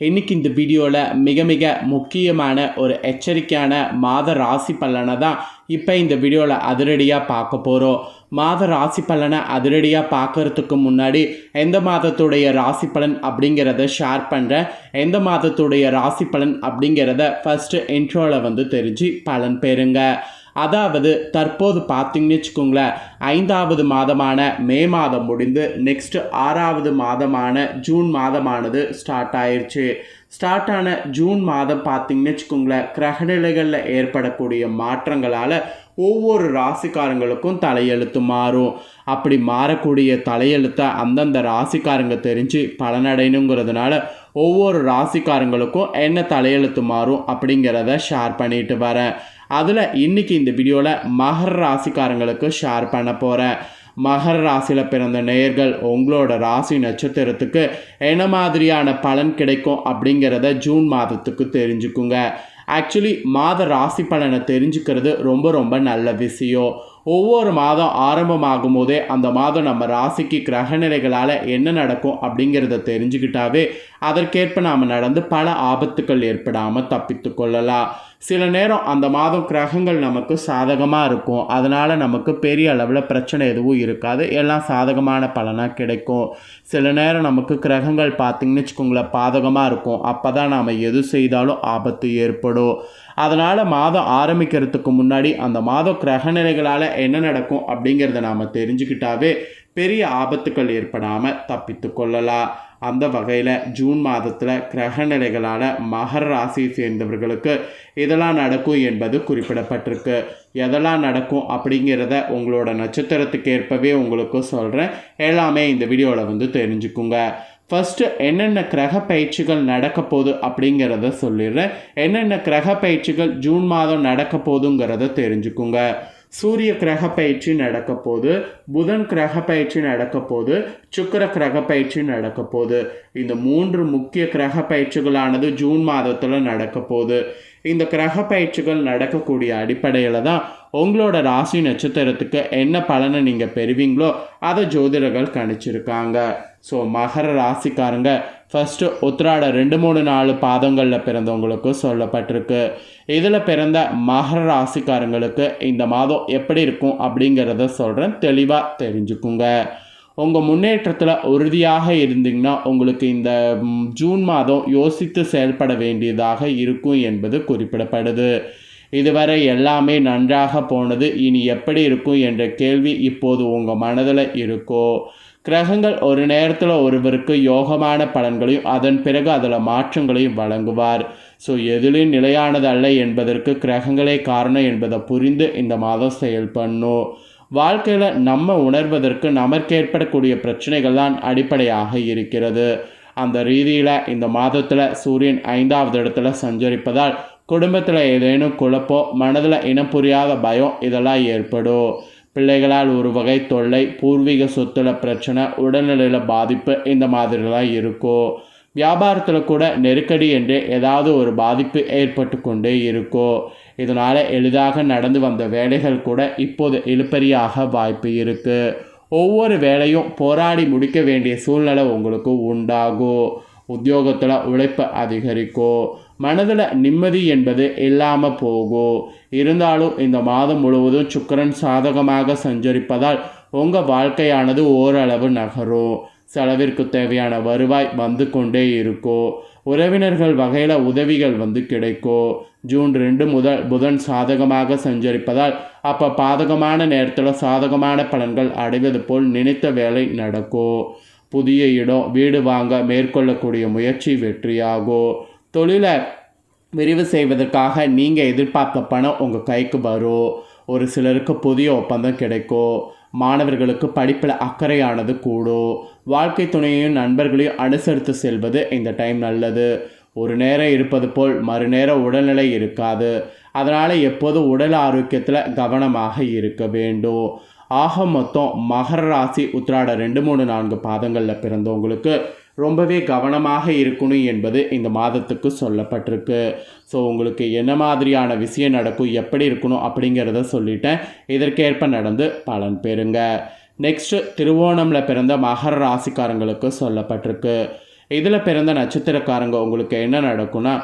இன்னைக்கு இந்த வீடியோவில் மிக மிக முக்கியமான ஒரு எச்சரிக்கையான மாத ராசி பலனை தான் இப்போ இந்த வீடியோவில் அதிரடியாக பார்க்க போகிறோம் மாத ராசி பலனை அதிரடியாக பார்க்கறதுக்கு முன்னாடி எந்த மாதத்துடைய ராசி பலன் அப்படிங்கிறத ஷேர் பண்ணுறேன் எந்த மாதத்துடைய ராசி பலன் அப்படிங்கிறத ஃபஸ்ட்டு இன்ட்ரோவில் வந்து தெரிஞ்சு பலன் பெறுங்க. அதாவது தற்போது பார்த்தீங்கன்னு வச்சுக்கோங்களேன் ஐந்தாவது மாதமான மே மாதம் முடிந்து நெக்ஸ்ட் ஆறாவது மாதமான ஜூன் மாதமானது ஸ்டார்ட் ஆயிடுச்சு ஸ்டார்ட் ஆன ஜூன் மாதம் பார்த்தீங்கன்னு வச்சுக்கோங்களேன் கிரகநிலைகளில் ஏற்படக்கூடிய மாற்றங்களால் ஒவ்வொரு ராசிக்காரங்களுக்கும் தலையெழுத்து மாறும். அப்படி மாறக்கூடிய தலையெழுத்தை அந்தந்த ராசிக்காரங்க தெரிஞ்சு பலனடையணுங்கிறதுனால ஒவ்வொரு ராசிக்காரங்களுக்கும் என்ன தலையெழுத்து மாறும் அப்படிங்கிறத ஷேர் பண்ணிட்டு வரேன். அதில் இன்னைக்கு இந்த வீடியோவில் மகர ராசிக்காரங்களுக்கு ஷேர் பண்ண போகிறேன் மகர ராசியில் பிறந்த நேயர்கள் உங்களோட ராசி நட்சத்திரத்துக்கு என்ன மாதிரியான பலன் கிடைக்கும் அப்படிங்கிறத ஜூன் மாதத்துக்கு தெரிஞ்சுக்குங்க. ஆக்சுவலி மாத ராசி பலனை தெரிஞ்சுக்கிறது ரொம்ப ரொம்ப நல்ல விஷயம். ஒவ்வொரு மாதம் ஆரம்பமாகும் போதே அந்த மாதம் நம்ம ராசிக்கு கிரகநிலைகளால் என்ன நடக்கும் அப்படிங்கிறத தெரிஞ்சுக்கிட்டாவே அதற்கேற்ப நாம் நடந்து பல ஆபத்துக்கள் ஏற்படாமல் தப்பித்து கொள்ளலாம். சில நேரம் அந்த மாதம் கிரகங்கள் நமக்கு சாதகமாக இருக்கும். அதனால் நமக்கு பெரிய அளவில் பிரச்சனை எதுவும் இருக்காது. எல்லாம் சாதகமான பலனாக கிடைக்கும். சில நேரம் நமக்கு கிரகங்கள் பார்த்திங்கன்னு வச்சுக்கோங்களேன் பாதகமாக இருக்கும். அப்போ தான் நாம் எது செய்தாலும் ஆபத்து ஏற்படும். அதனால் மாதம் ஆரம்பிக்கிறதுக்கு முன்னாடி அந்த மாதம் கிரகநிலைகளால் என்ன நடக்கும் அப்படிங்கிறத நாம் தெரிஞ்சுக்கிட்டாவே பெரிய ஆபத்துக்கள் ஏற்படாமல் தப்பித்து கொள்ளலாம். அந்த வகையில் ஜூன் மாதத்தில் கிரகநிலைகளால் மகர ராசியை சேர்ந்தவர்களுக்கு இதெல்லாம் நடக்கும் என்பது குறிப்பிடப்பட்டிருக்கு. எதெல்லாம் நடக்கும் அப்படிங்கிறத உங்களோட நட்சத்திரத்துக்கு ஏற்பவே உங்களுக்கு சொல்கிறேன் எல்லாமே இந்த வீடியோவில் வந்து தெரிஞ்சுக்குங்க. ஃபஸ்ட்டு என்னென்ன கிரக பயிற்சிகள் நடக்க போகுது அப்படிங்கிறத சொல்லிடுறேன். என்னென்ன கிரக பயிற்சிகள் ஜூன் மாதம் நடக்க போகுதுங்கிறத தெரிஞ்சுக்குங்க. சூரிய கிரக பயிற்சி நடக்க போது புதன் கிரக பயிற்சி நடக்க போது சுக்கர கிரக பயிற்சி நடக்க போது இந்த மூன்று முக்கிய கிரக பயிற்சிகளானது ஜூன் மாதத்தில் நடக்க போகுது. இந்த கிரக பயிற்சிகள் நடக்கக்கூடிய அடிப்படையில் தான் உங்களோட ராசி நட்சத்திரத்துக்கு என்ன பலனை நீங்கள் பெறுவீங்களோ அதை ஜோதிடர்கள் கணிச்சிருக்காங்க. ஸோ மகர ராசிக்காரங்க ஃபஸ்ட்டு உத்ராட ரெண்டு மூணு நாலு பாதங்களில் பிறந்தவங்களுக்கும் சொல்லப்பட்டிருக்கு. இதில் பிறந்த மகர ராசிக்காரங்களுக்கு இந்த மாதம் எப்படி இருக்கும் அப்படிங்கிறத சொல்கிறேன் தெளிவாக தெரிஞ்சுக்குங்க. உங்கள் முன்னேற்றத்தில் உறுதியாக இருந்தீங்கன்னா உங்களுக்கு இந்த ஜூன் மாதம் யோசித்து செயல்பட வேண்டியதாக இருக்கும் என்பது குறிப்பிடப்படுது. இதுவரை எல்லாமே நன்றாக போனது. இனி எப்படி இருக்கும் என்ற கேள்வி இப்போது உங்கள் மனதில் இருக்கோ. கிரகங்கள் ஒரு நேரத்தில் ஒருவருக்கு யோகமான பலன்களையும் அதன் பிறகு அதில் மாற்றங்களையும் வழங்குவார். ஸோ எதிலும் நிலையானது அல்ல என்பதற்கு கிரகங்களே காரணம் என்பதை புரிந்து இந்த மாதம் செயல்படணும் வாழ்க்கையில் நம்ம உணர்வதற்கு நமக்கு ஏற்படக்கூடிய பிரச்சனைகள் தான் அடிப்படையாக இருக்கிறது. அந்த ரீதியில் இந்த மாதத்தில் சூரியன் ஐந்தாவது இடத்துல சஞ்சரிப்பதால் குடும்பத்தில் ஏதேனும் குழப்பம் மனதில் இனம் புரியாத பயம் இதெல்லாம் ஏற்படும். பிள்ளைகளால் ஒரு வகை தொல்லை பூர்வீக சொத்துல பிரச்சனை உடல்நிலையில் பாதிப்பு இந்த மாதிரிலாம் இருக்கும் வியாபாரத்தில் கூட நெருக்கடி என்று ஏதாவது ஒரு பாதிப்பு ஏற்பட்டு கொண்டே இருக்கும் இதனால் எளிதாக நடந்து வந்த வேலைகள் கூட இப்போது இழுப்பறியாக வாய்ப்பு இருக்குது ஒவ்வொரு வேலையும் போராடி முடிக்க வேண்டிய சூழ்நிலை உங்களுக்கு உண்டாகும் உத்தியோகத்தில் உழைப்பு அதிகரிக்கும் மனதில் நிம்மதி என்பது இல்லாமல் போகும் இருந்தாலும் இந்த மாதம் முழுவதும் சுக்கிரன் சாதகமாக சஞ்சரிப்பதால் உங்கள் வாழ்க்கையானது ஓரளவு நகரும். செலவிற்கு தேவையான வருவாய் வந்து கொண்டே இருக்கும் உறவினர்கள் வகையில் உதவிகள் வந்து கிடைக்கும் ஜூன் ரெண்டு முதல் புதன் சாதகமாக சஞ்சரிப்பதால் அப்போ பாதகமான நேரத்தில் சாதகமான பலன்கள் அடைவது போல் நினைத்த வேலை நடக்கும் புதிய இடம் வீடு வாங்க மேற்கொள்ளக்கூடிய முயற்சி வெற்றியாகும் தொழிலை விரிவு செய்வதற்காக நீங்கள் எதிர்பார்த்த பணம் உங்கள் கைக்கு வரும் ஒரு சிலருக்கு புதிய ஒப்பந்தம் கிடைக்கும் மாணவர்களுக்கு படிப்பில் அக்கறையானது கூடும் வாழ்க்கை துணையையும் நண்பர்களையும் அனுசரித்து செல்வது இந்த டைம் நல்லது. ஒரு நேரம் இருப்பது போல் மறுநேரம் உடல்நிலை இருக்காது. அதனால் எப்போதும் உடல் ஆரோக்கியத்தில் கவனமாக இருக்க வேண்டும். ஆக மொத்தம் மகர ராசி உத்திராட ரெண்டு மூணு நான்கு பாதங்களில் பிறந்தவங்களுக்கு ரொம்பவே கவனமாக இருக்கணும் என்பது இந்த மாதத்துக்கு சொல்லப்பட்டிருக்கு. ஸோ உங்களுக்கு என்ன மாதிரியான விஷயம் நடக்கும் எப்படி இருக்கணும் அப்படிங்கிறத சொல்லிட்டேன். இதற்கேற்ப நடந்து பலன் பெறுங்க. நெக்ஸ்ட்டு திருவோணமில் பிறந்த மகர ராசிக்காரங்களுக்கு சொல்லப்பட்டிருக்கு. இதில் பிறந்த நட்சத்திரக்காரங்க உங்களுக்கு என்ன நடக்கும்னா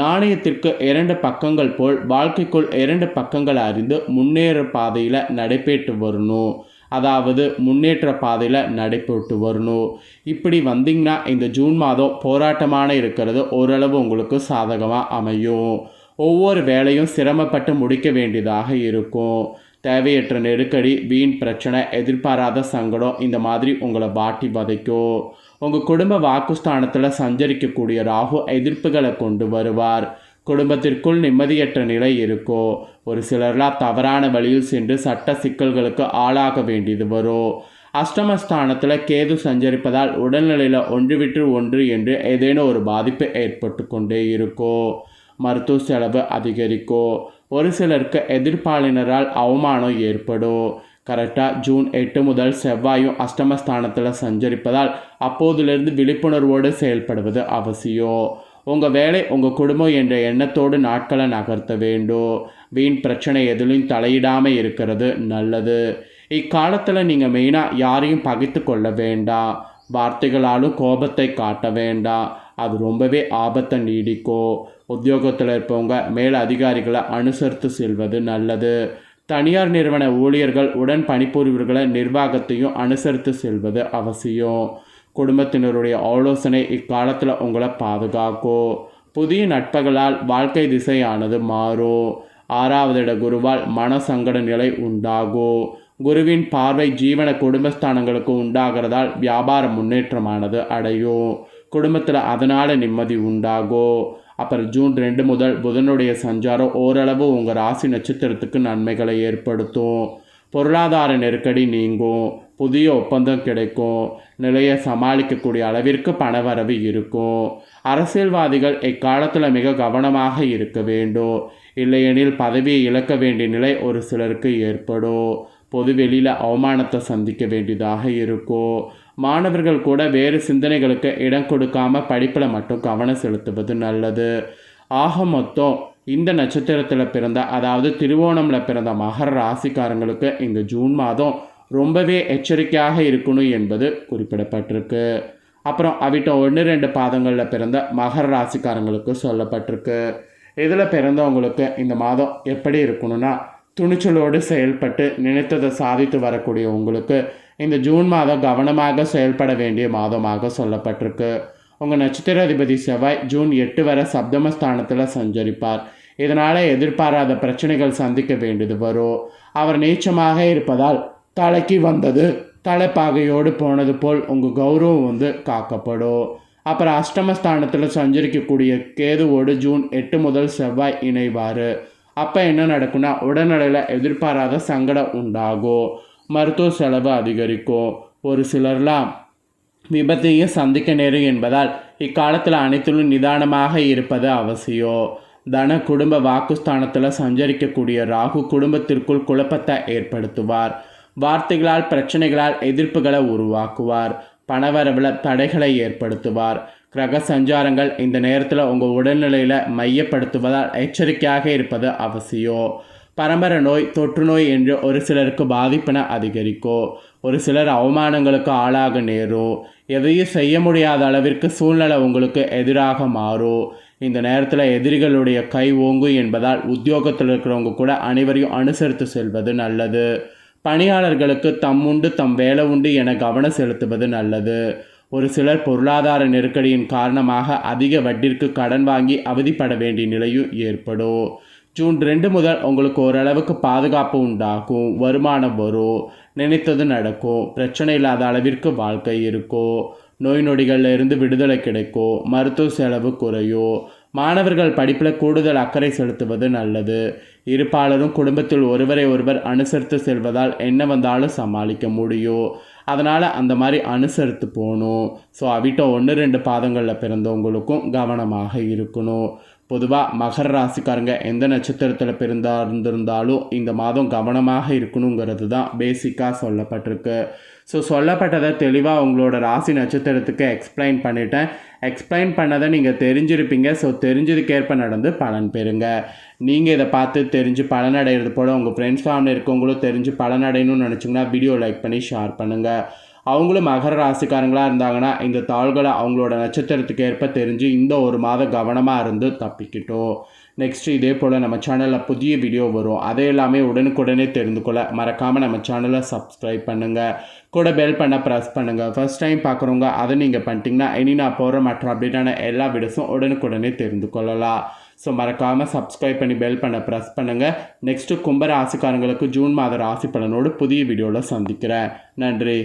நாணயத்திற்கு இரண்டு பக்கங்கள் போல் வாழ்க்கைக்குள் இரண்டு பக்கங்கள் அறிந்து முன்னேற பாதையில் நடைபெற்று வரணும். அதாவது முன்னேற்ற பாதையில் நடைபெற்று வரணும். இப்படி வந்தீங்கன்னா இந்த ஜூன் மாதம் போராட்டமான இருக்கிறது. ஓரளவு உங்களுக்கு சாதகமாக அமையும். ஒவ்வொரு வேலையும் சிரமப்பட்டு முடிக்க வேண்டியதாக இருக்கும். தேவையற்ற நெருக்கடி வீண் பிரச்சனை எதிர்பாராத சங்கடம் இந்த மாதிரி உங்களை வாட்டி வதைக்கும். உங்கள் குடும்ப வாக்குஸ்தானத்தில் சஞ்சரிக்கக்கூடிய ராகு எதிர்ப்புகளை கொண்டு வருவார். குடும்பத்திற்குள் நிம்மதியற்ற நிலை இருக்கோ? ஒரு சிலர்லாம் தவறான வழியில் சென்று சட்ட சிக்கல்களுக்கு ஆளாக வேண்டியது வரும் அஷ்டமஸ்தானத்தில் கேது சஞ்சரிப்பதால் உடல்நிலையில் ஒன்று விட்டு ஒன்று என்று ஏதேனும் ஒரு பாதிப்பு ஏற்பட்டு கொண்டே இருக்கோ? மருத்துவ செலவு அதிகரிக்கும் ஒரு சிலருக்கு எதிர்ப்பாளினரால் அவமானம் ஏற்படும் கரெக்டாக ஜூன் எட்டு முதல் செவ்வாயும் அஷ்டமஸ்தானத்தில் சஞ்சரிப்பதால் அப்போதிலிருந்து விழிப்புணர்வோடு செயல்படுவது அவசியம் உங்கள் வேலை உங்கள் குடும்பம் என்ற எண்ணத்தோடு நாட்களை நகர்த்த வேண்டும். வீண் பிரச்சனை எதிலும் தலையிடாமல் இருக்கிறது நல்லது. இக்காலத்தில் நீங்கள் மெயினாக யாரையும் பகித்து கொள்ள வேண்டாம். வார்த்தைகளாலும் கோபத்தை காட்ட வேண்டாம். அது ரொம்பவே ஆபத்தை நீடிக்கும். உத்தியோகத்தில் இருப்பவங்க மேல் அதிகாரிகளை அனுசரித்து செல்வது நல்லது. தனியார் நிறுவன ஊழியர்கள் உடன் பணிபுரிவர்களை நிர்வாகத்தையும் அனுசரித்து செல்வது அவசியம். குடும்பத்தினருடைய ஆலோசனை இக்காலத்தில் உங்களை பாதுகாக்கும். புதிய நட்பகளால் வாழ்க்கை திசையானது மாறும். ஆறாவது இட குருவால் மன சங்கட நிலை உண்டாகும். குருவின் பார்வை ஜீவன குடும்பஸ்தானங்களுக்கு உண்டாகிறதால் வியாபார முன்னேற்றமானது அடையும். குடும்பத்தில் அதனால் நிம்மதி உண்டாகும். அப்புறம் ஜூன் ரெண்டு முதல் புதனுடைய சஞ்சாரம் ஓரளவு உங்கள் ராசி நட்சத்திரத்துக்கு நன்மைகளை ஏற்படுத்தும். பொருளாதார நெருக்கடி நீங்கும். புதிய ஒப்பந்தம் கிடைக்கும். நிலையை சமாளிக்கக்கூடிய அளவிற்கு பணவரவு இருக்கும். அரசியல்வாதிகள் இக்காலத்தில் மிக கவனமாக இருக்க வேண்டும். இல்லையெனில் பதவியை இழக்க வேண்டிய நிலை ஒரு சிலருக்கு ஏற்படும். பொது வெளியில் அவமானத்தை சந்திக்க வேண்டியதாக இருக்கும். மாணவர்கள் கூட வேறு சிந்தனைகளுக்கு இடம் கொடுக்காம படிப்பில் மட்டும் கவனம் செலுத்துவது நல்லது. ஆக மொத்தம் இந்த நட்சத்திரத்தில் பிறந்த அதாவது திருவோணமில் பிறந்த மகர ராசிக்காரங்களுக்கு இங்கே ஜூன் மாதம் ரொம்பவே எச்சரிக்கையாக இருக்கணும் என்பது குறிப்பிடப்பட்டிருக்கு. அப்புறம் அவிட்ட ஒன்று ரெண்டு பாதங்களில் பிறந்த மகர ராசிக்காரங்களுக்கு சொல்லப்பட்டிருக்கு. இதில் பிறந்தவங்களுக்கு இந்த மாதம் எப்படி இருக்கணும்னா துணிச்சலோடு செயல்பட்டு நினைத்ததை சாதித்து வரக்கூடிய உங்களுக்கு இந்த ஜூன் மாதம் கவனமாக செயல்பட வேண்டிய மாதமாக சொல்லப்பட்டிருக்கு. உங்கள் நட்சத்திர அதிபதி செவ்வாய் ஜூன் எட்டு வரை சப்தமஸ்தானத்தில் சஞ்சரிப்பார். இதனால் எதிர்பாராத பிரச்சனைகள் சந்திக்க வேண்டியது வரும். அவர் நீச்சமாக இருப்பதால் தலைக்கு வந்தது. தலைப்பாகையோடு போனது போல் உங்கள் கௌரவம் வந்து காக்கப்படும். அப்புறம் அஷ்டமஸ்தானத்தில் சஞ்சரிக்கக்கூடிய கேதுவோடு ஜூன் எட்டு முதல் செவ்வாய் இணைவார். அப்போ என்ன நடக்கும்னா உடல்நிலையில் எதிர்பாராத சங்கடம் உண்டாகும். மருத்துவ செலவு அதிகரிக்கும். ஒரு சிலர்லாம் விபத்தையும் சந்திக்க நேரும் என்பதால் இக்காலத்தில் அனைத்திலும் நிதானமாக இருப்பது அவசியம். தன குடும்ப வாக்குஸ்தானத்தில் சஞ்சரிக்கக்கூடிய ராகு குடும்பத்திற்குள் குழப்பத்தை ஏற்படுத்துவார். வார்த்தைகளால் பிரச்சனைகளால் எதிர்ப்புகளை உருவாக்குவார். பணவரவில் தடைகளை ஏற்படுத்துவார். கிரக சஞ்சாரங்கள் இந்த நேரத்தில் உங்கள் உடல்நிலையில் மையப்படுத்துவதால் எச்சரிக்கையாக இருப்பது அவசியம். பரம்பரை நோய் தொற்று நோய் என்று ஒரு சிலருக்கு பாதிப்பினை அதிகரிக்கும். ஒரு சிலர் அவமானங்களுக்கு ஆளாக நேரும். எதையும் செய்ய முடியாத அளவிற்கு சூழ்நிலை உங்களுக்கு எதிராக மாறும். இந்த நேரத்தில் எதிரிகளுடைய கை ஓங்கும் என்பதால் உத்தியோகத்தில் இருக்கிறவங்க கூட அனைவரையும் அனுசரித்து செல்வது நல்லது. பணியாளர்களுக்கு தம் உண்டு தம் வேலை உண்டு என கவனம் செலுத்துவது நல்லது. ஒரு சிலர் பொருளாதார நெருக்கடியின் காரணமாக அதிக வட்டிற்கு கடன் வாங்கி அவதிப்பட வேண்டிய நிலையும் ஏற்படும். ஜூன் ரெண்டு முதல் உங்களுக்கு ஓரளவுக்கு பாதுகாப்பு உண்டாகும். வருமானம் வரும். நினைத்தது நடக்கும். பிரச்சனை இல்லாத அளவிற்கு வாழ்க்கை இருக்கும். நோய் நொடிகளில் இருந்து விடுதலை கிடைக்கும். மருத்துவ செலவு குறையும். மாணவர்கள் படிப்பில் கூடுதல் அக்கறை செலுத்துவது நல்லது. இருப்பாளரும் குடும்பத்தில் ஒருவரை ஒருவர் அனுசரித்து செல்வதால் என்ன வந்தாலும் சமாளிக்க முடியும். அதனால் அந்த மாதிரி அனுசரித்து போகணும். ஸோ அவிட்ட ஒன்று ரெண்டு பாதங்களில் பிறந்தவங்களுக்கும் கவனமாக இருக்கணும். பொதுவாக மகர ராசிக்காரங்க எந்த நட்சத்திரத்தில் பிறந்தா இருந்திருந்தாலும் இந்த மாதம் கவனமாக இருக்கணுங்கிறது தான் பேசிக்காக சொல்லப்பட்டிருக்கு. ஸோ சொல்லப்பட்டதை தெளிவாக உங்களோட ராசி நட்சத்திரத்துக்கு எக்ஸ்பிளைன் பண்ணிட்டேன். எக்ஸ்பிளைன் பண்ணதை நீங்கள் தெரிஞ்சிருப்பீங்க. ஸோ தெரிஞ்சதுக்கேற்ப நடந்து பலன் பெறுங்க. நீங்கள் இதை பார்த்து தெரிஞ்சு பலன் அடைகிறது போல் உங்கள் ஃப்ரெண்ட்ஸ் ஃபேமிலி இருக்கவங்களும் தெரிஞ்சு பலன் அடையணும்னு நினச்சிங்கன்னா வீடியோ லைக் பண்ணி ஷேர் பண்ணுங்கள் அவங்களும் மகர ராசிக்காரங்களாக இருந்தாங்கன்னா இந்த தாள்களை அவங்களோட நட்சத்திரத்துக்கு ஏற்ப தெரிஞ்சு இந்த ஒரு மாதம் கவனமாக இருந்து தப்பிக்கிட்டோம். நெக்ஸ்ட்டு இதே போல் நம்ம சேனலில் புதிய வீடியோ வரும். அதை எல்லாமே உடனுக்குடனே தெரிந்து கொள்ள மறக்காமல் நம்ம சேனலை சப்ஸ்கிரைப் பண்ணுங்கள் கூட பெல் பண்ண ப்ரெஸ் பண்ணுங்கள் ஃபஸ்ட் டைம் பார்க்குறவங்க அதை நீங்கள் பண்ணிட்டீங்கன்னா இனி நான் போகிற மற்ற அப்டேட்டான எல்லா வீடியோஸும் உடனுக்குடனே தெரிந்து கொள்ளலாம். ஸோ மறக்காமல் சப்ஸ்கிரைப் பண்ணி பெல் பண்ண ப்ரெஸ் பண்ணுங்கள் நெக்ஸ்ட்டு கும்ப ராசிக்காரங்களுக்கு ஜூன் மாத ராசி பலனோடு புதிய வீடியோவில் சந்திக்கிறேன். நன்றி.